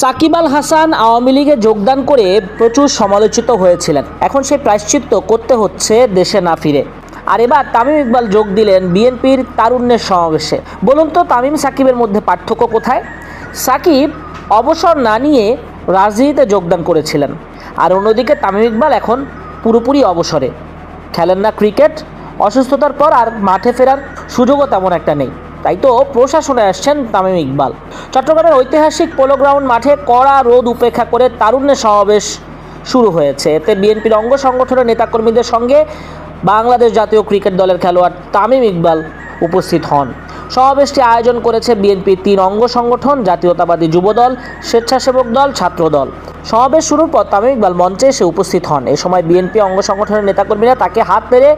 সাকিব আল হাসান আওয়ামী লীগে যোগদান করে প্রচুর সমালোচিত হয়েছিলেন। এখন সেই প্রায়শ্চিত্ত করতে হচ্ছে দেশে না ফিরে। আর এবার তামিম ইকবাল যোগ দিলেন বিএনপির তারুণ্যের সমাবেশে। বলুন তো, তামিম সাকিবের মধ্যে পার্থক্য কোথায়? সাকিব অবসর না নিয়ে রাজনীতিতে যোগদান করেছিলেন। আর অন্যদিকে তামিম ইকবাল এখন পুরোপুরি অবসরে। খেলেন না ক্রিকেট, অসুস্থতার পর আর মাঠে ফেরার সুযোগও তেমন একটা নেই। তাই তো প্রশাসনে আসছেন তামিম ইকবাল। চট্টগ্রামের ঐতিহাসিক পোলো গ্রাউন্ড মাঠে কড়া রোদ উপেক্ষা করে তারুণ্যের সমাবেশ শুরু হয়েছে। এতে বিএনপির অঙ্গ সংগঠনের নেতাকর্মীদের সঙ্গে বাংলাদেশ জাতীয় ক্রিকেট দলের খেলোয়াড় তামিম ইকবাল উপস্থিত হন। সমাবেশটি আয়োজন করেছে বিএনপির তিন অঙ্গ সংগঠন, জাতীয়তাবাদী যুবদল স্বেচ্ছাসেবক দল ছাত্রদল সমাবেশ শুরুর পর তামিম ইকবাল মঞ্চে এসে উপস্থিত হন। এ সময় বিএনপি অঙ্গ সংগঠনের নেতাকর্মীরা তাকে হাত পেরে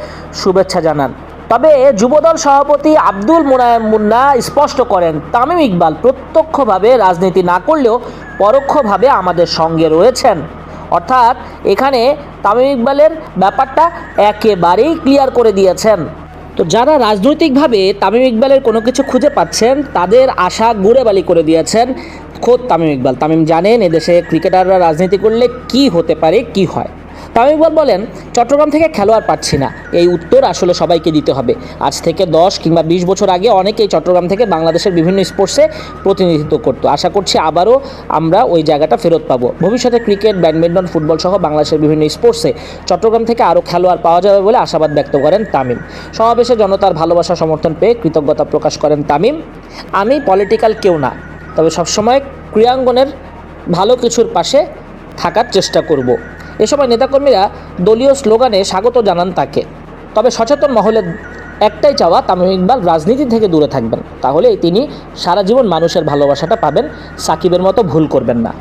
শুভেচ্ছা জানান। তবে যুবদল সভাপতি আব্দুল মুনায়েম মুন্না স্পষ্ট করেন, তামিম ইকবাল প্রত্যক্ষভাবে রাজনীতি না করলেও পরোক্ষভাবে আমাদের সঙ্গে রয়েছেন। অর্থাৎ এখানে তামিম ইকবালের ব্যাপারটা একেবারেই ক্লিয়ার করে দিয়েছেন। তো যারা রাজনৈতিকভাবে তামিম ইকবালের কোনো কিছু খুঁজে পাচ্ছেন, তাদের আশা গুড়ে বালি করে দিয়েছেন খোদ তামিম ইকবাল। তামিম জানেন এদেশে ক্রিকেটাররা রাজনীতি করলে কি হতে পারে, কি হয়। তামিম বলেন, চট্টগ্রাম থেকে খেলোয়াড় পাচ্ছি না। এই উত্তর আসলে সবাইকে দিতে হবে। আজ থেকে দশ কিংবা বিশ বছর আগে অনেকেই চট্টগ্রাম থেকে বাংলাদেশের বিভিন্ন স্পোর্টসে প্রতিনিধিত্ব করত। আশা করছি আবারও আমরা ওই জায়গাটা ফেরত পাবো। ভবিষ্যতে ক্রিকেট, ব্যাডমিন্টন, ফুটবল সহ বাংলাদেশের বিভিন্ন স্পোর্টসে চট্টগ্রাম থেকে আরও খেলোয়াড় পাওয়া যাবে বলে আশাবাদ ব্যক্ত করেন তামিম। সমাবেশে জনতার ভালোবাসা সমর্থন পেয়ে কৃতজ্ঞতা প্রকাশ করেন তামিম। আমি পলিটিক্যাল কেউ না, তবে সবসময় ক্রীড়াঙ্গনের ভালো কিছুর পাশে থাকার চেষ্টা করব। এ সময় নেতাকর্মীরা দলীয় স্লোগানে স্বাগত জানান তাকে। তবে সচেতন মহলে একটাই চাওয়া, তামিম ইকবাল রাজনীতি থেকে দূরে থাকবেন। তাহলেই তিনি সারা জীবন মানুষের ভালোবাসাটা পাবেন, সাকিবের মতো ভুল করবেন না।